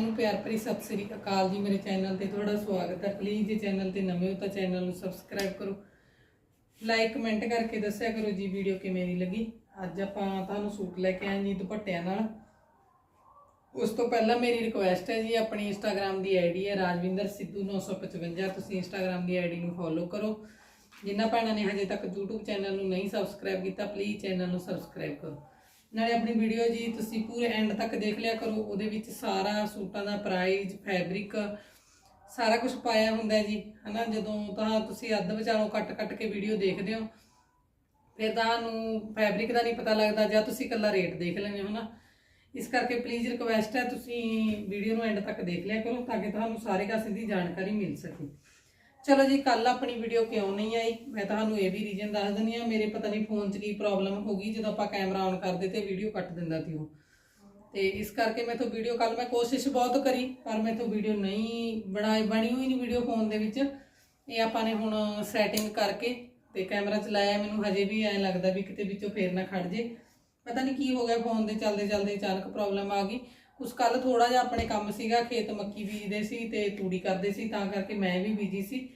ਨੂੰ ਪਿਆਰ ਭਰੀ ਸਤਿ ਸ੍ਰੀ ਅਕਾਲ ਜੀ ਮੇਰੇ ਚੈਨਲ ਤੇ ਤੁਹਾਡਾ ਸਵਾਗਤ ਹੈ। ਪਲੀਜ਼ ਜੇ ਚੈਨਲ ਤੇ ਨਵੇਂ ਹੋ ਤਾਂ ਚੈਨਲ ਨੂੰ ਸਬਸਕ੍ਰਾਈਬ ਕਰੋ। ਲਾਈਕ ਕਮੈਂਟ ਕਰਕੇ ਦੱਸਿਆ ਕਰੋ ਜੀ ਵੀਡੀਓ ਕਿਵੇਂ ਦੀ ਲੱਗੀ। ਅੱਜ ਆਪਾਂ ਤੁਹਾਨੂੰ ਸੂਟ ਲੈ ਕੇ ਆਏ ਜੀ ਦੁਪੱਟਿਆਂ ਨਾਲ। ਉਸ ਤੋਂ ਪਹਿਲਾਂ ਮੇਰੀ ਰਿਕੁਐਸਟ ਹੈ ਜੀ, ਆਪਣੀ ਇੰਸਟਾਗ੍ਰam ਦੀ ਆਈਡੀ ਹੈ ਰਾਜਵਿੰਦਰ ਸਿੱਧੂ 955 ਤੁਸੀਂ ਇੰਸਟਾਗ੍ਰam ਦੀ ਆਈਡੀ ਨੂੰ ਫੋਲੋ ਕਰੋ। ਜਿਨ੍ਹਾਂ ਭੈਣਾਂ ਨੇ ਹਜੇ ਤੱਕ YouTube ਚੈਨਲ ਨੂੰ ਨਹੀਂ ਸਬਸਕ੍ਰਾਈਬ ਕੀਤਾ ਪਲੀਜ਼ ਚੈਨਲ ਨੂੰ ਸਬਸਕ੍ਰਾਈਬ ਕਰੋ। ਨਾਲੇ ਆਪਣੀ ਵੀਡੀਓ ਜੀ ਤੁਸੀਂ ਪੂਰੇ ਐਂਡ ਤੱਕ ਦੇਖ ਲਿਆ ਕਰੋ, ਉਹਦੇ ਵਿੱਚ ਸਾਰਾ ਸੂਟਾਂ ਦਾ ਪ੍ਰਾਈਸ ਫੈਬਰਿਕ ਸਾਰਾ ਕੁਝ ਪਾਇਆ ਹੁੰਦਾ ਹੈ ਜੀ, ਹਨਾ? ਜਦੋਂ ਤਾਂ ਤੁਸੀਂ ਅੱਧ ਵਿਚਾਲੋਂ ਕੱਟ ਕੱਟ ਕੇ ਵੀਡੀਓ ਦੇਖਦੇ ਹੋ, ਫਿਰ ਤੁਹਾਨੂੰ ਫੈਬਰਿਕ ਦਾ ਨਹੀਂ ਪਤਾ ਲੱਗਦਾ, ਜਾਂ ਤੁਸੀਂ ਇਕੱਲਾ ਰੇਟ ਦੇਖ ਲੈਂਦੇ ਹੋ ਨਾ ਇਸ ਕਰਕੇ ਪਲੀਜ਼ ਰਿਕੁਐਸਟ ਹੈ, ਤੁਸੀਂ ਵੀਡੀਓ ਨੂੰ ਐਂਡ ਤੱਕ ਦੇਖ ਲਿਆ ਕਰੋ, ਤਾਂ ਕਿ ਤੁਹਾਨੂੰ ਸਾਰੇ ਕਾਸੇ ਦੀ ਜਾਣਕਾਰੀ ਮਿਲ ਸਕੇ। ਚਲੋ ਜੀ ਕੱਲ ਆਪਣੀ ਵੀਡੀਓ ਕਿਉਂ ਨਹੀਂ ਆਈ? ਮੈਂ ਤੁਹਾਨੂੰ ਇਹ ਵੀ ਰੀਜ਼ਨ ਦੱਸ ਦਿੰਦੀ ਆ ਮੇਰੇ ਪਤਾ ਨਹੀਂ ਫੋਨ 'ਚ ਕੀ ਪ੍ਰੋਬਲਮ ਹੋ ਗਈ, ਜਦੋਂ ਆਪਾਂ ਕੈਮਰਾ ਔਨ ਕਰਦੇ ਤੇ ਵੀਡੀਓ ਕੱਟ ਦਿੰਦਾ ਸੀ ਉਹ। ਤੇ ਇਸ ਕਰਕੇ ਮੈਂ ਤੋਂ ਵੀਡੀਓ ਕੱਲ ਮੈਂ ਕੋਸ਼ਿਸ਼ ਬਹੁਤ ਕਰੀ, ਪਰ ਮੈਂ ਤੋਂ ਵੀਡੀਓ ਨਹੀਂ ਬਣਾਈ ਬਣੀ ਹੋਈ ਨਹੀਂ ਵੀਡੀਓ ਫੋਨ ਦੇ ਵਿੱਚ। ਇਹ ਆਪਾਂ ਨੇ ਹੁਣ ਸੈਟਿੰਗ ਕਰਕੇ ਤੇ ਕੈਮਰਾ ਚਲਾਇਆ ਮੈਨੂੰ ਹਜੇ ਵੀ ਐਂ ਲੱਗਦਾ ਵੀ ਕਿਤੇ ਵਿੱਚੋਂ ਫੇਰ ਨਾ ਖੜ ਜੇ। ਪਤਾ ਨਹੀਂ ਕੀ ਹੋ ਗਿਆ ਫੋਨ ਦੇ ਚੱਲਦੇ ਚੱਲਦੇ ਅਚਾਨਕ ਪ੍ਰੋਬਲਮ ਆ ਗਈ। ਉਸ ਕੱਲ ਥੋੜਾ ਜਿਹਾ ਆਪਣੇ ਕੰਮ ਸੀਗਾ, ਖੇਤ ਮੱਕੀ ਬੀਜਦੇ ਸੀ ਤੇ ਤੂੜੀ ਕਰਦੇ ਸੀ, ਤਾਂ ਕਰਕੇ ਮੈਂ ਵੀ ਬੀਜੀ ਸੀ।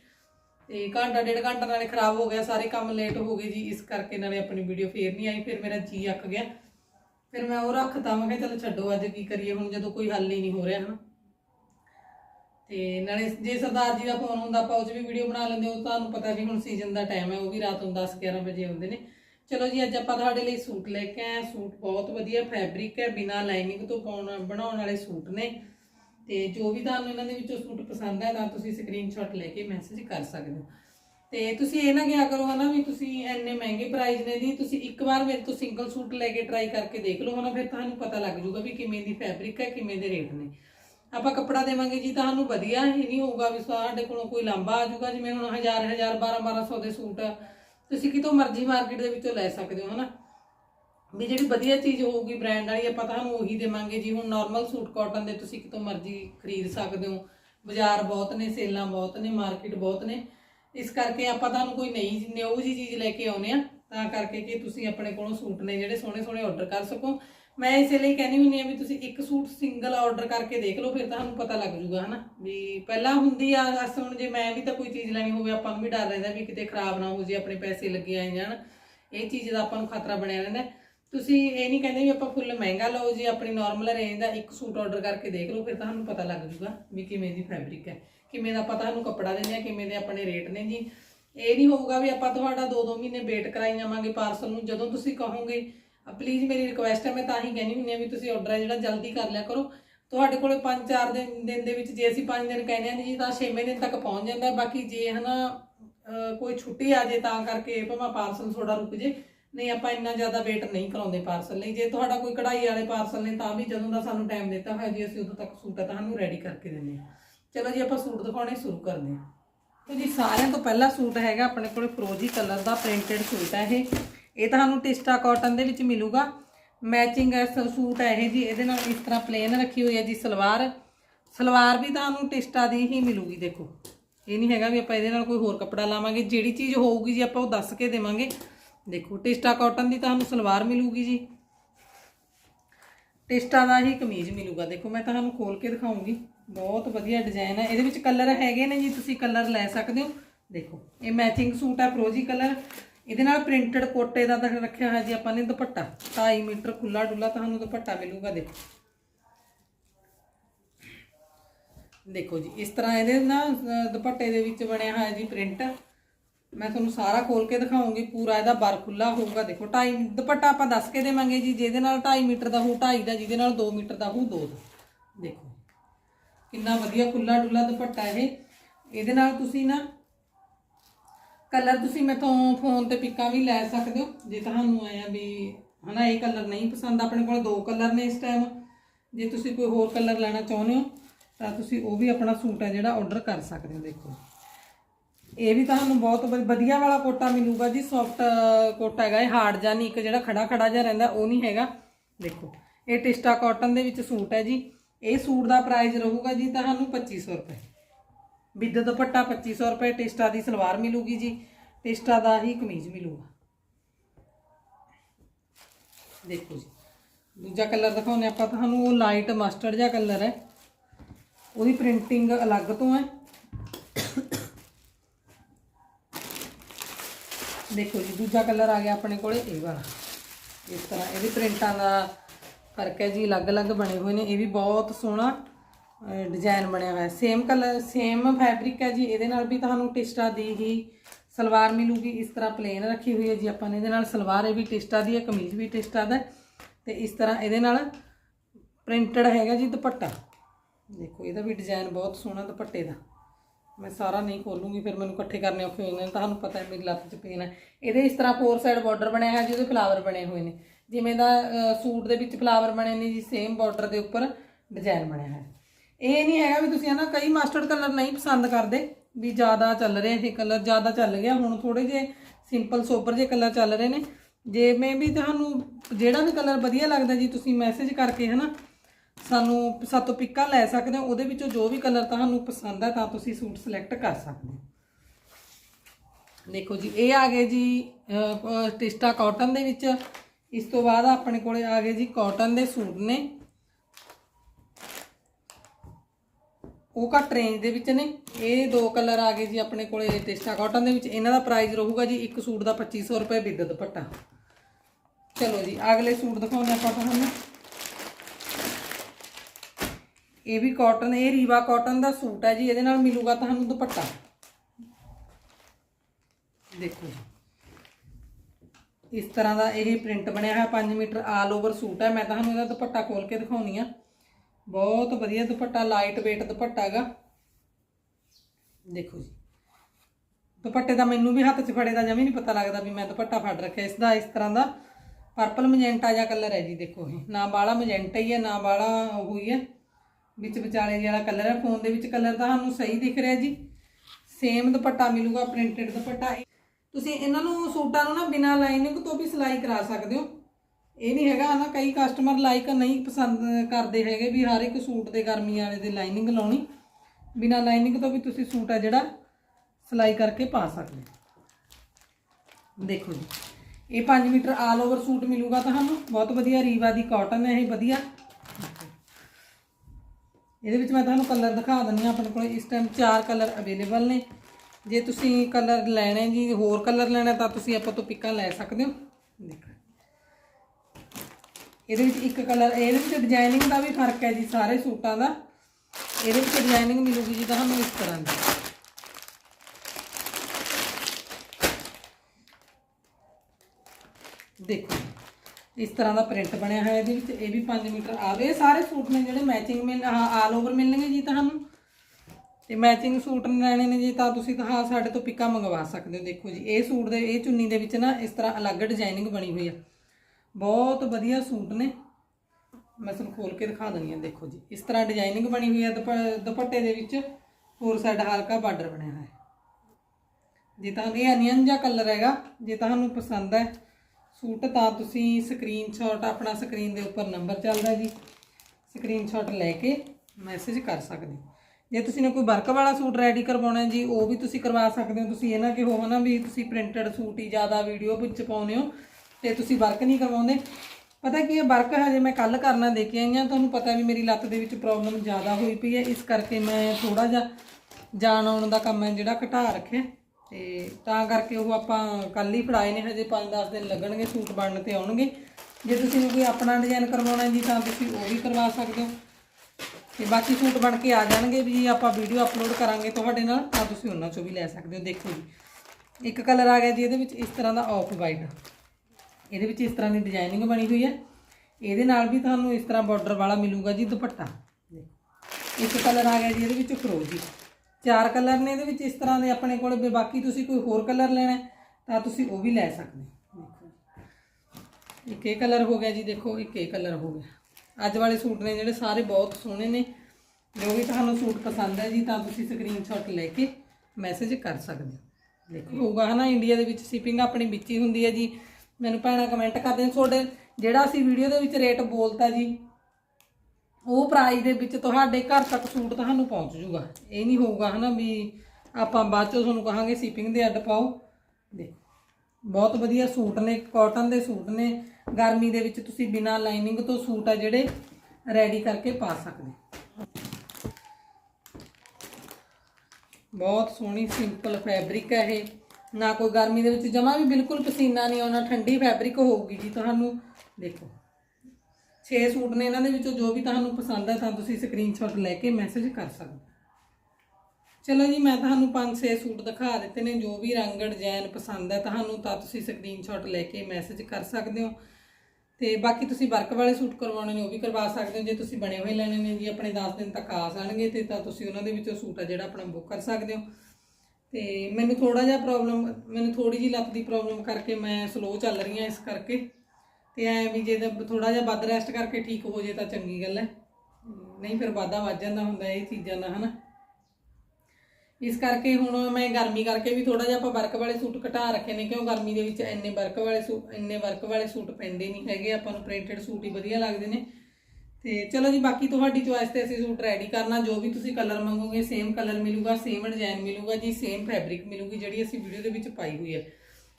ਤੇ ਘੰਟਾ, ਡੇਢ ਘੰਟਾ ਨਾਲੇ ਖਰਾਬ ਹੋ ਗਿਆ, ਸਾਰੇ ਕੰਮ ਲੇਟ ਹੋ ਗਏ ਜੀ, ਇਸ ਕਰਕੇ ਨਾਲੇ ਆਪਣੀ ਵੀਡੀਓ ਫੇਰ ਨਹੀਂ ਆਈ, ਫਿਰ ਮੇਰਾ ਜੀ ਅੱਕ ਗਿਆ। ਫਿਰ ਮੈਂ ਉਹ ਰੱਖਤਾ, ਮੈਂ ਕਿਹਾ ਚਲੋ ਛੱਡੋ ਅੱਜ ਕੀ ਕਰੀਏ, ਹੁਣ ਜਦੋਂ ਕੋਈ ਹੱਲ ਹੀ ਨਹੀਂ ਹੋ ਰਿਹਾ, ਹਨਾ। ਤੇ ਨਾਲੇ ਜੇ ਸਰਦਾਰ ਜੀ ਦਾ ਫੋਨ ਹੁੰਦਾ, ਆਪਾਂ ਉਹ 'ਚ ਵੀ ਵੀਡੀਓ ਬਣਾ ਲੈਂਦੇ ਉਹ ਤੁਹਾਨੂੰ ਪਤਾ ਵੀ ਹੁਣ ਸੀਜ਼ਨ ਦਾ ਟਾਈਮ ਹੈ, ਉਹ ਵੀ ਰਾਤ ਨੂੰ 10 11 ਵਜੇ ਆਉਂਦੇ ਨੇ। ਚਲੋ ਜੀ ਅੱਜ ਆਪਾਂ ਤੁਹਾਡੇ ਲਈ ਸੂਟ ਲੈ ਕੇ ਆਏ ਸੂਟ ਬਹੁਤ ਵਧੀਆ ਫੈਬਰਿਕ ਹੈ ਬਿਨਾ ਲਾਈਨਿੰਗ ਤੋਂ ਪਾਉਣ ਬਣਾਉਣ ਵਾਲੇ ਸੂਟ ਨੇ। ਤੇ ਜੋ ਵੀ ਤੁਹਾਨੂੰ ਇਹਨਾਂ ਦੇ ਵਿੱਚੋਂ ਸੂਟ ਪਸੰਦ ਹੈ ਤਾਂ ਤੁਸੀਂ ਸਕਰੀਨਸ਼ਾਟ ਲੈ ਕੇ ਮੈਸੇਜ ਕਰ ਸਕਦੇ ਹੋ। ਤੇ ਤੁਸੀਂ ਇਹ ਨਾ ਕਿਹਾ ਕਰੋ ਹਨਾ ਵੀ ਤੁਸੀਂ ਇੰਨੇ ਮਹਿੰਗੇ ਪ੍ਰਾਈਸ ਨੇ ਦੀ ਤੁਸੀਂ ਇੱਕ ਵਾਰ ਮੇਰੇ ਤੋਂ ਸਿੰਗਲ ਸੂਟ ਲੈ ਕੇ ਟਰਾਈ ਕਰਕੇ ਦੇਖ ਲਓ ਹਨਾ ਫਿਰ ਤੁਹਾਨੂੰ ਪਤਾ ਲੱਗ ਜਾਊਗਾ ਵੀ ਕਿਵੇਂ ਦੀ ਫੈਬਰਿਕ ਹੈ ਕਿਵੇਂ ਦੇ ਰੇਟ ਨੇ। ਆਪਾਂ ਕੱਪੜਾ ਦੇਵਾਂਗੇ ਜੀ ਤੁਹਾਨੂੰ ਵਧੀਆ ਹੀ ਨਹੀਂ ਹੋਊਗਾ ਵੀ ਸਾਡੇ ਕੋਲੋਂ ਕੋਈ ਲੰਬਾ ਆ ਜਾਊਗਾ ਜਿਵੇਂ ਹੁਣ 1000 1000 12 1200 ਦੇ ਸੂਟ ਆ, ਤੁਸੀਂ ਕਿਤੋਂ ਮਰਜ਼ੀ ਮਾਰਕੀਟ ਦੇ ਵਿੱਚੋਂ ਲੈ ਸਕਦੇ ਹੋ, ਹਨਾ? ਵੀ ਜਿਹੜੀ ਵਧੀਆ ਚੀਜ਼ ਹੋਊਗੀ ਬ੍ਰਾਂਡ ਵਾਲੀ, ਆਪਾਂ ਤੁਹਾਨੂੰ ਉਹੀ ਦੇਵਾਂਗੇ ਜੀ। ਹੁਣ ਨਾਰਮਲ ਸੂਟ ਕਾਟਨ ਦੇ ਤੁਸੀਂ ਕਿਤੋਂ ਮਰਜ਼ੀ ਖਰੀਦ ਸਕਦੇ ਹੋ। ਬਾਜ਼ਾਰ ਬਹੁਤ ਨੇ, ਸੇਲਾਂ ਬਹੁਤ ਨੇ ਮਾਰਕੀਟ ਬਹੁਤ ਨੇ। ਇਸ ਕਰਕੇ ਆਪਾਂ ਤੁਹਾਨੂੰ ਕੋਈ ਨਈ ਨਿਊ ਜੀ ਚੀਜ਼ ਲੈ ਕੇ ਆਉਨੇ ਆ। ਤਾਂ ਕਰਕੇ ਕਿ ਤੁਸੀਂ ਆਪਣੇ ਕੋਲੋਂ ਸੂਟ ਨੇ ਜਿਹੜੇ ਸੋਹਣੇ ਸੋਹਣੇ ਆਰਡਰ ਕਰ ਸਕੋ। ਮੈਂ ਇਸੇ ਲਈ ਕਹਿੰਦੀ ਹੁੰਦੀ ਆ ਵੀ ਤੁਸੀਂ ਇੱਕ ਸੂਟ ਸਿੰਗਲ ਆਰਡਰ ਕਰਕੇ ਦੇਖ ਲਓ, ਫਿਰ ਤੁਹਾਨੂੰ ਪਤਾ ਲੱਗ ਜੂਗਾ, ਹਨਾ? ਵੀ ਪਹਿਲਾਂ ਹੁੰਦੀ ਆ ਅਸ ਹੁਣ ਜੇ ਮੈਂ ਵੀ ਤਾਂ ਕੋਈ ਚੀਜ਼ ਲੈਣੀ ਹੋਵੇ, ਆਪਾਂ ਨੂੰ ਵੀ ਡਰ ਰਹਿੰਦਾ ਵੀ ਕਿਤੇ ਖਰਾਬ ਨਾ ਹੋ ਜੇ, ਆਪਣੇ ਪੈਸੇ ਲੱਗੇ ਆਏ ਜਾਣ ਇਹ ਚੀਜ਼ ਦਾ ਆਪਾਂ ਨੂੰ ਖਤਰਾ ਬਣਿਆ ਰਹਿੰਦਾ। ਤੁਸੀਂ ਇਹ ਨਹੀਂ ਕਹਿੰਦੇ ਵੀ ਆਪਾਂ ਫੁੱਲ ਮਹਿੰਗਾ ਲਓ ਜੀ, ਆਪਣੀ ਨਾਰਮਲ ਰੇਂਜ ਦਾ ਇੱਕ ਸੂਟ ਆਰਡਰ ਕਰਕੇ ਦੇਖ ਲਓ, ਫਿਰ ਤੁਹਾਨੂੰ ਪਤਾ ਲੱਗ ਜੂਗਾ ਵੀ ਕਿਵੇਂ ਦੀ ਫੈਬਰਿਕ ਹੈ। ਕਿਵੇਂ ਦਾ ਆਪਾਂ ਤੁਹਾਨੂੰ ਕੱਪੜਾ ਦਿੰਦੇ ਆ ਕਿਵੇਂ ਦੇ ਆਪਣੇ ਰੇਟ ਨੇ ਜੀ। ਇਹ ਨਹੀਂ ਹੋਊਗਾ ਵੀ ਆਪਾਂ ਤੁਹਾਡਾ 2-2 ਮਹੀਨੇ ਵੇਟ ਕਰਾਈ ਜਾਵਾਂਗੇ ਪਾਰਸਲ ਨੂੰ, ਜਦੋਂ ਤੁਸੀਂ ਕਹੋਗੇ ਪਲੀਜ਼ ਮੇਰੀ ਰਿਕੁਐਸਟ ਹੈ, ਮੈਂ ਤਾਂ ਹੀ ਕਹਿੰਦੀ ਹੁੰਦੀ ਆ ਵੀ ਤੁਸੀਂ ਆਰਡਰ ਹੈ ਜਿਹੜਾ ਜਲਦੀ ਕਰ ਲਿਆ ਕਰੋ। ਤੁਹਾਡੇ ਕੋਲੇ 5-4 ਦਿਨ ਦਿਨ ਦੇ ਵਿੱਚ ਜੇ ਅਸੀਂ 5 ਦਿਨ ਕਹਿੰਦੇ ਆ ਜੀ, ਤਾਂ 6ਵੇਂ ਦਿਨ ਤੱਕ ਪਹੁੰਚ ਜਾਂਦਾ ਬਾਕੀ ਜੇ ਹਨਾ, ਅਹ ਕੋਈ ਛੁੱਟੀ ਆ ਜੇ ਤਾਂ ਕਰਕੇ ਭਾਵੇਂ ਪਾਰਸਲ ਥੋੜਾ ਰੁਕ ਜੇ, ਨਹੀਂ ਆਪਾਂ ਇੰਨਾ ਜ਼ਿਆਦਾ ਵੇਟ ਨਹੀਂ ਕਰਾਉਂਦੇ ਪਾਰਸਲ ਲਈ। ਜੇ ਤੁਹਾਡਾ ਕੋਈ ਕਢਾਈ ਵਾਲੇ ਪਾਰਸਲ ਨੇ ਤਾਂ ਵੀ ਜਦੋਂ ਦਾ ਸਾਨੂੰ ਟਾਈਮ ਦਿੱਤਾ ਹੋਇਆ ਜੀ, ਅਸੀਂ ਉਦੋਂ ਤੱਕ ਸੂਟ ਤੁਹਾਨੂੰ ਰੈਡੀ ਕਰਕੇ ਦਿੰਦੇ ਹਾਂ। ਚਲੋ ਜੀ, ਆਪਾਂ ਸੂਟ ਦਿਖਾਉਣੇ ਸ਼ੁਰੂ ਕਰਦੇ ਹਾਂ। ਤੇ ਜੀ, ਸਾਰਿਆਂ ਤੋਂ ਪਹਿਲਾ ਸੂਟ ਹੈਗਾ ਆਪਣੇ ਕੋਲ ਫਰੋਜੀ ਕਲਰ ਦਾ ਪ੍ਰਿੰਟਡ ਸੂਟ ਹੈ ਇਹ। ਇਹ ਤੁਹਾਨੂੰ ਟਿਸਟਾ ਕਾਟਨ ਦੇ ਵਿੱਚ ਮਿਲੂਗਾ। ਮੈਚਿੰਗ ਹੈ ਸੂਟ ਹੈ ਇਹ ਜੀ, ਇਹਦੇ ਨਾਲ ਇਸ ਤਰ੍ਹਾਂ ਪਲੇਨ ਰੱਖੀ ਹੋਈ ਹੈ ਜੀ ਸਲਵਾਰ। ਸਲਵਾਰ ਵੀ ਤੁਹਾਨੂੰ ਟਿਸਟਾ ਦੀ ਹੀ ਮਿਲੂਗੀ, ਦੇਖੋ। ਇਹ ਨਹੀਂ ਹੈਗਾ ਵੀ ਆਪਾਂ ਇਹਦੇ ਨਾਲ ਕੋਈ ਹੋਰ ਕੱਪੜਾ ਲਾਵਾਂਗੇ, ਜਿਹੜੀ ਚੀਜ਼ ਹੋਊਗੀ ਜੀ ਆਪਾਂ ਉਹ ਦੱਸ ਕੇ ਦੇਵਾਂਗੇ। ਦੇਖੋ, ਟਿਸਟਾ ਕਾਟਨ ਦੀ ਤੁਹਾਨੂੰ ਸਲਵਾਰ ਮਿਲੂਗੀ ਜੀ। ਟਿਸਟਾ ਦਾ ਹੀ ਕਮੀਜ਼ ਮਿਲੂਗਾ। ਦੇਖੋ, ਮੈਂ ਤੁਹਾਨੂੰ ਖੋਲ ਕੇ ਦਿਖਾਉਂਗੀ। ਬਹੁਤ ਵਧੀਆ ਡਿਜ਼ਾਈਨ ਹੈ। ਇਹਦੇ ਵਿੱਚ ਕਲਰ ਹੈਗੇ ਨੇ ਜੀ, ਤੁਸੀਂ ਕਲਰ ਲੈ ਸਕਦੇ ਹੋ। ਦੇਖੋ, ਇਹ ਮੈਚਿੰਗ ਸੂਟ ਹੈ ਫਰੋਜੀ ਕਲਰ। ਇਹਦੇ ਨਾਲ ਪ੍ਰਿੰਟਡ ਕੋਟੇ ਦਾ ਤਾਂ ਰੱਖਿਆ ਹੋਇਆ ਜੀ, ਆਪਾਂ ਨੇ ਦੁਪੱਟਾ। 2.5 ਮੀਟਰ ਖੁੱਲਾ ਡੁੱਲਾ ਤੁਹਾਨੂੰ ਦੁਪੱਟਾ ਮਿਲੂਗਾ, ਦੇਖੋ। ਦੇਖੋ ਜੀ, ਇਸ ਤਰ੍ਹਾਂ ਇਹਦੇ ਨਾ ਦੁਪੱਟੇ ਦੇ ਵਿੱਚ ਬਣਿਆ ਹੋਇਆ ਜੀ ਪ੍ਰਿੰਟ ਮੈਂ ਤੁਹਾਨੂੰ ਸਾਰਾ ਖੋਲ ਕੇ ਦਿਖਾਉਂਗੀ, ਪੂਰਾ ਇਹਦਾ ਬਰ ਖੁੱਲਾ ਹੋਊਗਾ, ਦੇਖੋ। 2.5 ਦੁਪੱਟਾ ਆਪਾਂ ਦੱਸ ਕੇ ਦੇਵਾਂਗੇ ਜੀ, ਜਿਹਦੇ ਨਾਲ 2.5 ਮੀਟਰ ਦਾ ਹੋਊ 2.5 ਦਾ, ਜਿਹਦੇ ਨਾਲ 2 ਮੀਟਰ ਦਾ ਹੋਊ 2 ਦਾ। ਦੇਖੋ। ਕਿੰਨਾ ਵਧੀਆ ਖੁੱਲਾ ਡੁੱਲਾ ਦੁਪੱਟਾ ਇਹ। ਇਹਦੇ ਨਾਲ ਤੁਸੀਂ ਨਾ ਕਲਰ ਤੁਸੀਂ ਮੈਥੋਂ ਫੋਨ ਤੇ ਪਿੱਕਾਂ ਵੀ ਲੈ ਸਕਦੇ ਹੋ। ਜੇ ਤੁਹਾਨੂੰ ਆਇਆ ਵੀ ਹਨਾ, ਇਹ ਕਲਰ ਨਹੀਂ ਪਸੰਦ, ਆਪਣੇ ਕੋਲ ਦੋ ਕਲਰ ਨੇ ਇਸ ਟਾਈਮ ਜੇ ਤੁਸੀਂ ਕੋਈ ਹੋਰ ਕਲਰ ਲੈਣਾ ਚਾਹੁੰਦੇ ਹੋ, ਤਾਂ ਤੁਸੀਂ ਉਹ ਵੀ ਆਪਣਾ ਸੂਟ ਹੈ ਜਿਹੜਾ ਆਰਡਰ ਕਰ ਸਕਦੇ ਹੋ, ਦੇਖੋ। ਇਹ ਵੀ ਤੁਹਾਨੂੰ ਬਹੁਤ ਵ- ਵਧੀਆ ਵਾਲਾ ਕੋਟਾ ਮਿਲੂਗਾ ਜੀ। ਸੌਫਟ ਕੋਟਾ ਹੈਗਾ ਇਹ ਹਾਰਡ ਜਾਂ ਨਹੀਂ, ਇੱਕ ਜਿਹੜਾ ਖੜਾ ਖੜਾ ਜਿਹਾ ਰਹਿੰਦਾ, ਉਹ ਨਹੀਂ ਹੈਗਾ। ਦੇਖੋ, ਇਹ ਟਿਸਟਾ ਕਾਟਨ ਦੇ ਵਿੱਚ ਸੂਟ ਹੈ ਜੀ। ਇਹ ਸੂਟ ਦਾ ਪ੍ਰਾਈਸ ਰਹੂਗਾ ਜੀ ਤੁਹਾਨੂੰ 2500 ਰੁਪਏ। ਵਿਦ ਦੁਪੱਟਾ 2500 ਰੁਪਏ ਟਿਸਟਾ ਦੀ ਸਲਵਾਰ ਮਿਲੂਗੀ ਜੀ, ਟਿਸਟਾ ਦਾ ਹੀ ਕਮੀਜ਼ ਮਿਲੂਗਾ। ਦੇਖੋ ਜੀ, ਦੂਜਾ ਕਲਰ ਦਿਖਾਉਂਦੇ ਆਪਾਂ, ਤੁਹਾਨੂੰ ਉਹ ਲਾਈਟ ਮਸਟਰਡ ਜਿਹਾ ਕਲਰ ਹੈ। ਉਹਦੀ ਪ੍ਰਿੰਟਿੰਗ ਅਲੱਗ ਤੋਂ ਹੈ। ਦੇਖੋ ਜੀ, ਦੂਜਾ ਕਲਰ ਆ ਗਿਆ ਆਪਣੇ ਕੋਲੇ, ਇਹ ਵਾਲਾ। ਇਸ ਤਰ੍ਹਾਂ ਇਹਦੀ ਪ੍ਰਿੰਟਾਂ ਦਾ ਫ਼ਰਕ ਹੈ ਜੀ, ਅਲੱਗ-ਅਲੱਗ ਬਣੇ ਹੋਏ ਨੇ, ਇਹ ਵੀ ਬਹੁਤ ਸੋਹਣਾ ਡਿਜ਼ਾਈਨ ਬਣਿਆ ਹੋਇਆ ਸੇਮ ਕਲਰ ਸੇਮ ਫੈਬਰਿਕ ਹੈ ਜੀ। ਇਹਦੇ ਨਾਲ ਵੀ ਤੁਹਾਨੂੰ ਟਿਸਟਾ ਦੀ ਹੀ ਸਲਵਾਰ ਮਿਲੂਗੀ। ਇਸ ਤਰ੍ਹਾਂ ਪਲੇਨ ਰੱਖੀ ਹੋਈ ਹੈ ਜੀ ਆਪਾਂ ਨੇ। ਇਹਦੇ ਨਾਲ ਸਲਵਾਰ ਇਹ ਵੀ ਟਿਸਟਾ ਦੀ ਹੈ, ਕਮੀਜ਼ ਵੀ ਟਿਸਟਾ ਦਾ ਹੈ। ਤੇ ਇਸ ਤਰ੍ਹਾਂ ਇਹਦੇ ਨਾਲ ਪ੍ਰਿੰਟਡ ਹੈਗਾ ਜੀ ਦੁਪੱਟਾ। ਦੇਖੋ, ਇਹਦਾ ਵੀ ਡਿਜ਼ਾਈਨ ਬਹੁਤ ਸੋਹਣਾ ਦੁਪੱਟੇ ਦਾ। ਮੈਂ ਸਾਰਾ ਨਹੀਂ ਖੋਲੂੰਗੀ, ਫਿਰ ਮੈਨੂੰ ਇਕੱਠੇ ਕਰਨੇ ਔਖੇ ਹੋ ਜਾਂਦੇ ਤੁਹਾਨੂੰ ਪਤਾ ਹੈ, ਮੇਰੀ ਲੱਤ 'ਚ ਪੇਨ ਹੈ। ਇਹਦੇ ਇਸ ਤਰ੍ਹਾਂ ਫੋਰ ਸਾਈਡ ਬਾਰਡਰ ਬਣਿਆ ਹੈ ਜਿਹਦੇ ਫਲਾਵਰ ਬਣੇ ਹੋਏ ਨੇ। ਜਿਵੇਂ ਦਾ ਸੂਟ ਦੇ ਵਿੱਚ ਫਲਾਵਰ ਬਣੇ ਨੇ ਜੀ ਸੇਮ ਬਾਰਡਰ ਦੇ ਉੱਪਰ ਡਿਜ਼ਾਈਨ ਬਣਿਆ ਹੈ। ਇਹ ਨਹੀਂ ਹੈਗਾ ਵੀ ਤੁਸੀਂ ਹਨਾ ਕਈ ਮਾਸਟਰਡ ਕਲਰ ਨਹੀਂ ਪਸੰਦ ਕਰਦੇ ਵੀ ਜ਼ਿਆਦਾ ਚੱਲ ਰਹੇ ਇਹ ਕਲਰ, ਜ਼ਿਆਦਾ ਚੱਲ ਗਿਆ। ਹੁਣ ਥੋੜੇ ਜੇ ਸਿੰਪਲ ਸੋਬਰ ਜੇ ਕਲਰ ਚੱਲ ਰਹੇ ਨੇ। ਜੇ ਮੈਂ ਵੀ ਤੁਹਾਨੂੰ ਜਿਹੜਾ ਵੀ ਕਲਰ ਵਧੀਆ ਲੱਗਦਾ ਜੀ, ਤੁਸੀਂ ਮੈਸੇਜ ਕਰਕੇ ਹਨਾ ਸਾਨੂੰ ਸਾਤੋਂ ਪਿੱਕਾ ਲੈ ਸਕਦੇ ਹੋ। ਉਹਦੇ ਵਿੱਚੋਂ ਜੋ ਵੀ ਕਲਰ ਤੁਹਾਨੂੰ ਪਸੰਦ ਹੈ ਤਾਂ ਤੁਸੀਂ ਸੂਟ ਸਿਲੈਕਟ ਕਰ ਸਕਦੇ ਹੋ। ਦੇਖੋ ਜੀ, ਇਹ ਆ ਗਏ ਜੀ ਟਿਸਟਾ ਕਾਟਨ ਦੇ ਵਿੱਚ। ਇਸ ਤੋਂ ਬਾਅਦ ਆਪਣੇ ਕੋਲੇ ਆ ਗਏ ਜੀ ਕਾਟਨ ਦੇ ਸੂਟ ਨੇ। ਉਹ ਘੱਟ ਰੇਂਜ ਦੇ ਵਿੱਚ ਨੇ। ਇਹ ਦੋ ਕਲਰ ਆ ਗਏ ਜੀ ਆਪਣੇ ਕੋਲੇ ਟਿਸਟਾ ਕਾਟਨ ਦੇ ਵਿੱਚ। ਇਹਨਾਂ ਦਾ ਪ੍ਰਾਈਸ ਰਹੂਗਾ ਜੀ ਇੱਕ ਸੂਟ ਦਾ 2500 ਰੁਪਏ ਵਿਦ ਦੁਪੱਟਾ। ਚਲੋ ਜੀ, ਅਗਲੇ ਸੂਟ ਦਿਖਾਉਂਦੇ ਆਪਾਂ ਤੁਹਾਨੂੰ। ਇਹ ਵੀ ਕਾਟਨ ਇਹ ਰੀਵਾ ਕਾਟਨ ਦਾ ਸੂਟ ਹੈ ਜੀ। ਇਹਦੇ ਨਾਲ ਮਿਲੂਗਾ ਤੁਹਾਨੂੰ ਦੁਪੱਟਾ। ਦੇਖੋ ਜੀ। ਇਸ ਤਰ੍ਹਾਂ ਦਾ ਇਹ ਪ੍ਰਿੰਟ ਬਣਿਆ ਹੋਇਆ 5 ਮੀਟਰ ਆਲ ਓਵਰ ਸੂਟ ਹੈ। ਮੈਂ ਤੁਹਾਨੂੰ ਇਹਦਾ ਦੁਪੱਟਾ ਖੋਲ ਕੇ ਦਿਖਾਉਣੀ ਆ। ਬਹੁਤ ਵਧੀਆ ਦੁਪੱਟਾ ਲਾਈਟ weight ਦੁਪੱਟਾ ਹੈਗਾ। ਦੇਖੋ ਜੀ। ਦੁਪੱਟੇ ਦਾ ਮੈਨੂੰ ਵੀ ਹੱਥ 'ਚ ਫੜੇ ਦਾ ਜਮੀ ਨਹੀਂ ਪਤਾ ਲੱਗਦਾ ਵੀ ਮੈਂ ਦੁਪੱਟਾ ਫੜ ਰੱਖਿਆ। ਇਸ ਦਾ, ਇਸ ਤਰ੍ਹਾਂ ਦਾ ਪਰਪਲ ਮਜੈਂਟਾ ਜਿਹਾ ਕਲਰ ਹੈ ਜੀ, ਦੇਖੋ ਇਹ। ਨਾ ਬਾਲਾ ਮਜੈਂਟਾ ਹੀ ਹੈ, ਨਾ ਬਾਲਾ ਹੋਈ ਹੈ ਵਿੱਚ ਵਿਚਾਲੇ ਜਿਹੜਾ ਕਲਰ ਹੈ ਫੋਨ ਦੇ ਵਿੱਚ ਕਲਰ ਤਾਂ ਸਾਨੂੰ ਸਹੀ ਦਿਖ ਰਿਹਾ ਜੀ। ਸੇਮ ਦੁਪੱਟਾ ਮਿਲੂਗਾ ਪ੍ਰਿੰਟਡ ਦੁਪੱਟਾ। ਤੁਸੀਂ ਇਹਨਾਂ ਨੂੰ ਸੂਟਾਂ ਨੂੰ ਨਾ ਬਿਨਾਂ ਲਾਈਨਿੰਗ ਤੋਂ ਵੀ ਸਿਲਾਈ ਕਰਾ ਸਕਦੇ ਹੋ। ਇਹ ਨਹੀਂ ਹੈਗਾ ਨਾ ਕਈ ਕਸਟਮਰ ਲਾਈਕ ਨਹੀਂ ਪਸੰਦ ਕਰਦੇ ਹੈਗੇ ਵੀ ਹਰ ਇੱਕ ਸੂਟ ਦੇ ਗਰਮੀ ਵਾਲੇ ਦੇ ਲਾਈਨਿੰਗ ਲਾਉਣੀ। ਬਿਨਾਂ ਲਾਈਨਿੰਗ ਤੋਂ ਵੀ ਤੁਸੀਂ ਸੂਟ ਆ ਜਿਹੜਾ ਸਿਲਾਈ ਕਰਕੇ ਪਾ ਸਕਦੇ ਦੇਖੋ ਜੀ, ਇਹ 5 ਮੀਟਰ ਆਲ ਓਵਰ ਸੂਟ ਮਿਲੂਗਾ ਤੁਹਾਨੂੰ। ਬਹੁਤ ਵਧੀਆ ਰੀਵਾ ਦੀ ਕਾਟਨ ਹੈ, ਇਹ ਵਧੀਆ। ਇਹਦੇ ਵਿੱਚ ਮੈਂ ਤੁਹਾਨੂੰ ਕਲਰ ਦਿਖਾ ਦਿੰਦੀ ਹਾਂ, ਆਪਣੇ ਕੋਲ ਇਸ ਟਾਈਮ ਚਾਰ ਕਲਰ ਅਵੇਲੇਬਲ ਨੇ। ਜੇ ਤੁਸੀਂ ਕਲਰ ਲੈਣੇ ਜੀ, ਹੋਰ ਕਲਰ ਲੈਣਾ ਤਾਂ ਤੁਸੀਂ ਆਪਾਂ ਤੋਂ ਪਿੱਕਾ ਲੈ ਸਕਦੇ ਹੋ। ਦੇਖੋ। ਇਹਦੇ ਵਿੱਚ ਇੱਕ ਕਲਰ ਇਹਦੇ ਵਿੱਚ ਡਿਜ਼ਾਈਨਿੰਗ ਦਾ ਵੀ ਫ਼ਰਕ ਹੈ ਜੀ, ਸਾਰੇ ਸੂਟਾਂ ਦਾ। ਇਹਦੇ ਵਿੱਚ ਡਿਜ਼ਾਈਨਿੰਗ ਮਿਲੂਗੀ ਜੀ ਤੁਹਾਨੂੰ ਇਸ ਤਰ੍ਹਾਂ ਦੀ। ਦੇਖੋ, ਇਸ ਤਰ੍ਹਾਂ ਦਾ ਪ੍ਰਿੰਟ ਬਣਿਆ ਹੋਇਆ ਇਹਦੇ ਵਿੱਚ, ਇਹ ਵੀ 5 ਮੀਟਰ ਆਵੇ ਇਹ ਸਾਰੇ ਸੂਟ ਨੇ ਜਿਹੜੇ ਮੈਚਿੰਗ ਮਿਲ ਆਲ ਓਵਰ ਮਿਲਣਗੇ ਜੀ ਤੁਹਾਨੂੰ। ਤੇ ਮੈਚਿੰਗ ਸੂਟ ਲੈਣੇ ਨੇ ਜੀ, ਤਾਂ ਤੁਸੀਂ ਤਾਂ, ਹਾਂ, ਸਾਡੇ ਤੋਂ ਪਿੱਕਾ ਮੰਗਵਾ ਸਕਦੇ ਹੋ। ਦੇਖੋ ਜੀ, ਇਹ ਸੂਟ ਦੇ, ਇਹ ਚੁੰਨੀ ਦੇ ਵਿੱਚ ਨਾ ਇਸ ਤਰ੍ਹਾਂ ਅਲੱਗ ਡਿਜ਼ਾਈਨਿੰਗ ਬਣੀ ਹੋਈ ਆ। ਬਹੁਤ ਵਧੀਆ ਸੂਟ ਨੇ। ਮੈਂ ਤੁਹਾਨੂੰ ਖੋਲ ਕੇ ਦਿਖਾ ਦਿੰਦੀ ਹਾਂ, ਦੇਖੋ ਜੀ। ਇਸ ਤਰ੍ਹਾਂ ਡਿਜ਼ਾਈਨਿੰਗ ਬਣੀ ਹੋਈ ਹੈ, ਦੁਪ- ਦੁਪੱਟੇ ਦੇ ਵਿੱਚ ਹੋਰ ਸਾਈਡ ਹਲਕਾ ਬਾਰਡਰ ਬਣਿਆ ਹੋਇਆ ਹੈ। ਜੇ ਤਾਂ ਇਹ ਅਨੀਅਨ ਜਿਹਾ ਕਲਰ ਹੈਗਾ, ਜੇ ਤੁਹਾਨੂੰ ਪਸੰਦ ਹੈ ਸੂਟ, ਤਾਂ ਤੁਸੀਂ ਸਕਰੀਨਸ਼ਾਟ ਆਪਣਾ ਸਕਰੀਨ ਦੇ ਉੱਪਰ ਨੰਬਰ ਚੱਲਦਾ ਜੀ। ਸਕਰੀਨਸ਼ਾਟ ਲੈ ਕੇ ਮੈਸੇਜ ਕਰ ਸਕਦੇ ਹੋ। ਜੇ ਤੁਸੀਂ ਨੇ ਕੋਈ ਵਰਕ ਵਾਲਾ ਸੂਟ ਰੈਡੀ ਕਰਵਾਉਣਾ ਜੀ, ਉਹ ਵੀ ਤੁਸੀਂ ਕਰਵਾ ਸਕਦੇ ਹੋ। ਤੁਸੀਂ ਇਹ ਨਾ ਕਿ ਹੋ ਨਾ ਵੀ ਤੁਸੀਂ ਪ੍ਰਿੰਟਡ ਸੂਟ ਹੀ ਜ਼ਿਆਦਾ ਵੀਡੀਓ ਵਿੱਚ ਪਾਉਂਦੇ ਹੋ। ਤੇ ਤੁਸੀਂ ਵਰਕ ਨਹੀਂ ਕਰਵਾਉਂਦੇ। ਪਤਾ ਕੀ ਹੈ, ਵਰਕ ਹਜੇ ਮੈਂ ਕੱਲ ਕਰਨਾ ਦੇ ਕੇ ਆਈ ਹਾਂ। ਤੁਹਾਨੂੰ ਪਤਾ ਵੀ ਮੇਰੀ ਲੱਤ ਦੇ ਵਿੱਚ ਪ੍ਰੋਬਲਮ ਜ਼ਿਆਦਾ ਹੋਈ ਪਈ ਹੈ। ਇਸ ਕਰਕੇ ਮੈਂ ਥੋੜਾ ਜਿਹਾ ਜਾਣ ਆਉਣ ਦਾ ਕੰਮ ਹੈ ਜਿਹੜਾ ਘਟਾ ਰੱਖਿਆ। ਤੇ ਤਾਂ ਕਰਕੇ ਉਹ ਆਪਾਂ ਕੱਲ ਹੀ ਫੜਾਏ ਨੇ। ਹਜੇ 5-10 ਦਿਨ ਲੱਗਣਗੇ, ਸੂਟ ਬਣਨ ਤੇ ਆਉਣਗੇ। ਜੇ ਤੁਸੀਂ ਕੋਈ ਆਪਣਾ ਡਿਜ਼ਾਈਨ ਕਰਵਾਉਣਾ ਜੀ, ਤਾਂ ਤੁਸੀਂ ਉਹ ਵੀ ਕਰਵਾ ਸਕਦੇ ਹੋ। ਤੇ ਬਾਕੀ ਸੂਟ ਬਣ ਕੇ ਆ ਜਾਣਗੇ ਵੀ ਆਪਾਂ ਵੀਡੀਓ ਅਪਲੋਡ ਕਰਾਂਗੇ ਤੁਹਾਡੇ ਨਾਲ, ਤਾਂ ਤੁਸੀਂ ਉਹਨਾਂ ਚੋਂ ਵੀ ਲੈ ਸਕਦੇ ਹੋ। ਦੇਖੋ ਜੀ, ਇੱਕ ਕਲਰ ਆ ਗਿਆ ਜੀ, ਇਹਦੇ ਵਿੱਚ ਇਸ ਤਰ੍ਹਾਂ ਦਾ ਆਫ ਵਾਈਟ ਇਹਦੇ ਵਿੱਚ ਇਸ ਤਰ੍ਹਾਂ ਦੀ ਡਿਜ਼ਾਈਨਿੰਗ ਬਣੀ ਹੋਈ ਹੈ। ਇਹਦੇ ਨਾਲ ਵੀ ਤੁਹਾਨੂੰ ਇਸ ਤਰ੍ਹਾਂ ਬਾਰਡਰ ਵਾਲਾ ਮਿਲੂਗਾ ਜੀ ਦੁਪੱਟਾ। ਇੱਕ ਕਲਰ ਆ ਗਿਆ ਜੀ, ਇਹਦੇ ਵਿੱਚ ਫਰੋਜੀ ਚਾਰ ਕਲਰ ਨੇ ਇਹਦੇ ਵਿੱਚ ਇਸ ਤਰ੍ਹਾਂ ਦੇ ਆਪਣੇ ਕੋਲ ਵੀ, ਬਾਕੀ ਤੁਸੀਂ ਕੋਈ ਹੋਰ ਕਲਰ ਲੈਣਾ ਤਾਂ ਤੁਸੀਂ ਉਹ ਵੀ ਲੈ ਸਕਦੇ ਦੇਖੋ ਇੱਕ ਇਹ ਕਲਰ ਹੋ ਗਿਆ ਜੀ, ਦੇਖੋ, ਇੱਕ ਇਹ ਕਲਰ ਹੋ ਗਿਆ। ਅੱਜ ਵਾਲੇ ਸੂਟ ਨੇ ਜਿਹੜੇ ਸਾਰੇ ਬਹੁਤ ਸੋਹਣੇ ਨੇ। ਜੋ ਵੀ ਤੁਹਾਨੂੰ ਸੂਟ ਪਸੰਦ ਹੈ ਜੀ, ਤਾਂ ਤੁਸੀਂ ਸਕਰੀਨਸ਼ਾਟ ਲੈ ਕੇ ਮੈਸੇਜ ਕਰ ਸਕਦੇ ਹੋ। ਦੇਖੋ, ਹੋਊਗਾ ਹਨਾ ਇੰਡੀਆ ਦੇ ਵਿੱਚ ਸ਼ਿਪਿੰਗ ਆਪਣੀ ਵਿੱਚ ਹੀ ਹੁੰਦੀ ਹੈ ਜੀ। ਮੈਨੂੰ ਭੈਣਾਂ ਕਮੈਂਟ ਕਰਦੇ ਨੇ, ਤੁਹਾਡੇ ਜਿਹੜਾ ਅਸੀਂ ਵੀਡੀਓ ਦੇ ਵਿੱਚ ਰੇਟ ਬੋਲਤਾ ਜੀ, ਉਹ ਪ੍ਰਾਈਸ ਦੇ ਵਿੱਚ ਤੁਹਾਡੇ ਘਰ ਤੱਕ ਸੂਟ ਤੁਹਾਨੂੰ ਪਹੁੰਚ ਜੂਗਾ ਇਹ ਨਹੀਂ ਹੋਊਗਾ ਹਨਾ ਵੀ ਆਪਾਂ ਬਾਅਦ ਚੋਂ ਤੁਹਾਨੂੰ ਕਹਾਂਗੇ ਸ਼ਿਪਿੰਗ ਦੇ ਅੱਡ ਪਾਓ। ਦੇਖੋ, ਬਹੁਤ ਵਧੀਆ ਸੂਟ ਨੇ ਕਾਟਨ ਦੇ ਸੂਟ ਨੇ। ਗਰਮੀ ਦੇ ਵਿੱਚ ਤੁਸੀਂ ਬਿਨਾਂ ਲਾਈਨਿੰਗ ਤੋਂ ਸੂਟ ਆ ਜਿਹੜੇ ਰੈਡੀ ਕਰਕੇ ਪਾ ਸਕਦੇ। ਬਹੁਤ ਸੋਹਣੀ ਸਿੰਪਲ ਫੈਬਰਿਕ ਹੈ ਇਹ। ਨਾ ਕੋਈ ਗਰਮੀ ਦੇ ਵਿੱਚ ਜਮਾ ਵੀ ਬਿਲਕੁਲ ਪਸੀਨਾ ਨਹੀਂ ਆਉਣਾ, ਠੰਡੀ ਫੈਬਰਿਕ ਹੋਊਗੀ ਜੀ ਤੁਹਾਨੂੰ। ਦੇਖੋ 6 ਸੂਟ ਨੇ ਇਹਨਾਂ ਦੇ ਵਿੱਚੋਂ ਜੋ ਵੀ ਤੁਹਾਨੂੰ ਪਸੰਦ ਹੈ ਤਾਂ ਤੁਸੀਂ ਸਕਰੀਨਸ਼ਾਟ ਲੈ ਕੇ ਮੈਸੇਜ ਕਰ ਸਕਦੇ ਚਲੋ ਜੀ, ਮੈਂ ਤੁਹਾਨੂੰ 5-6 ਸੂਟ ਦਿਖਾ ਦਿੱਤੇ ਨੇ, ਜੋ ਵੀ ਰੰਗ ਡਿਜ਼ਾਈਨ ਪਸੰਦ ਹੈ ਤੁਹਾਨੂੰ, ਤਾਂ ਤੁਸੀਂ ਸਕਰੀਨਸ਼ਾਟ ਲੈ ਕੇ ਮੈਸੇਜ ਕਰ ਸਕਦੇ ਹੋ। ਤੇ ਬਾਕੀ ਤੁਸੀਂ ਵਰਕ ਵਾਲੇ ਸੂਟ ਕਰਵਾਉਣੇ ਨੇ, ਉਹ ਵੀ ਕਰਵਾ ਸਕਦੇ ਹੋ। ਜੇ ਤੁਸੀਂ ਬਣੇ ਹੋਏ ਲੈਣੇ ਨੇ ਜੀ, ਆਪਣੇ 10 ਦਿਨ ਤੱਕ ਆ ਜਾਣਗੇ, ਤੇ ਤਾਂ ਤੁਸੀਂ ਉਹਨਾਂ ਦੇ ਵਿੱਚੋਂ ਸੂਟ ਆ ਜਿਹੜਾ ਆਪਣਾ ਬੁੱਕ ਕਰ ਸਕਦੇ ਹੋ। ਤੇ ਮੈਨੂੰ ਥੋੜਾ ਜਿਹਾ ਪ੍ਰੋਬਲਮ ਮੈਨੂੰ ਥੋੜੀ ਜਿਹੀ ਲੱਤ ਦੀ ਪ੍ਰੋਬਲਮ ਕਰਕੇ ਮੈਂ ਸਲੋ ਚੱਲ ਰਹੀ ਹਾਂ ਇਸ ਕਰਕੇ। ਤੇ ਐ ਵੀ ਜੇ ਥੋੜਾ ਜਿਹਾ ਵੱਧ ਰੈਸਟ ਕਰਕੇ ਠੀਕ ਹੋ ਜੇ ਤਾਂ ਚੰਗੀ ਗੱਲ ਹੈ। ਨਹੀਂ ਫਿਰ ਵਾਧਾ ਵੱਜ ਜਾਂਦਾ ਹੁੰਦਾ ਇਹ ਚੀਜ਼ਾਂ ਦਾ, ਹਨਾ। ਇਸ ਕਰਕੇ ਹੁਣ ਮੈਂ ਗਰਮੀ ਕਰਕੇ ਵੀ ਥੋੜਾ ਜਿਹਾ ਆਪਾਂ ਵਰਕ ਵਾਲੇ ਸੂਟ ਘਟਾ ਰੱਖੇ ਨੇ, ਕਿਉਂ ਗਰਮੀ ਦੇ ਵਿੱਚ ਇੰਨੇ ਵਰਕ ਵਾਲੇ ਸੂਟ ਇੰਨੇ ਵਰਕ ਵਾਲੇ ਸੂਟ ਪੈਂਦੇ ਨਹੀਂ ਹੈਗੇ, ਆਪਾਂ ਨੂੰ ਪ੍ਰਿੰਟਡ ਸੂਟ ਹੀ ਵਧੀਆ ਲੱਗਦੇ ਨੇ। ਤੇ ਚਲੋ ਜੀ, ਬਾਕੀ ਤੁਹਾਡੀ ਚੋਇਸ ਤੇ ਅਸੀਂ ਸੂਟ ਰੈਡੀ ਕਰਨਾ। ਜੋ ਵੀ ਤੁਸੀਂ ਕਲਰ ਮੰਗੋਗੇ ਸੇਮ ਕਲਰ ਮਿਲੂਗਾ ਸੇਮ ਡਿਜ਼ਾਈਨ ਮਿਲੂਗਾ ਜੀ ਸੇਮ ਫੈਬਰਿਕ ਮਿਲੂਗੀ ਜਿਹੜੀ ਅਸੀਂ ਵੀਡੀਓ ਦੇ ਵਿੱਚ ਪਾਈ ਹੋਈ ਹੈ।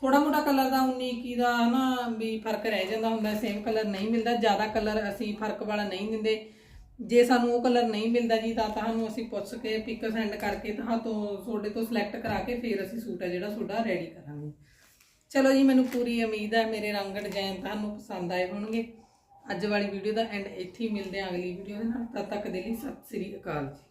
ਥੋੜਾ ਮੋਟਾ ਕਲਰ ਦਾ 19 21 ਦਾ ਨਾ ਵੀ ਫ਼ਰਕ ਰਹਿ ਜਾਂਦਾ ਹੁੰਦਾ ਸੇਮ ਕਲਰ ਨਹੀਂ ਮਿਲਦਾ। ਜ਼ਿਆਦਾ ਕਲਰ ਅਸੀਂ ਫ਼ਰਕ ਵਾਲਾ ਨਹੀਂ ਦਿੰਦੇ। ਜੇ ਸਾਨੂੰ ਉਹ ਕਲਰ ਨਹੀਂ ਮਿਲਦਾ ਜੀ, ਤਾਂ ਤੁਹਾਨੂੰ ਅਸੀਂ ਪੁੱਛ ਕੇ ਪਿਕ ਸੈਂਡ ਕਰਕੇ ਤਾਂ ਤੋਂ ਤੁਹਾਡੇ ਤੋਂ ਸਿਲੈਕਟ ਕਰਾ ਕੇ ਫਿਰ ਅਸੀਂ ਸੂਟ ਹੈ ਜਿਹੜਾ ਤੁਹਾਡਾ ਰੈਡੀ ਕਰਾਂਗੇ। ਚਲੋ ਜੀ, ਮੈਨੂੰ ਪੂਰੀ ਉਮੀਦ ਹੈ, ਮੇਰੇ ਰੰਗ ਡਿਜ਼ਾਈਨ ਤੁਹਾਨੂੰ ਪਸੰਦ ਆਏ ਹੋਣਗੇ। ਅੱਜ ਵਾਲੀ ਵੀਡੀਓ ਦਾ ਐਂਡ ਇੱਥੇ ਹੀ ਮਿਲਦੇ ਹਾਂ ਅਗਲੀ ਵੀਡੀਓ ਦੇ ਨਾਲ। ਤਦ ਤੱਕ ਦੇ ਲਈ ਸਤਿ ਸ੍ਰੀ ਅਕਾਲ ਜੀ।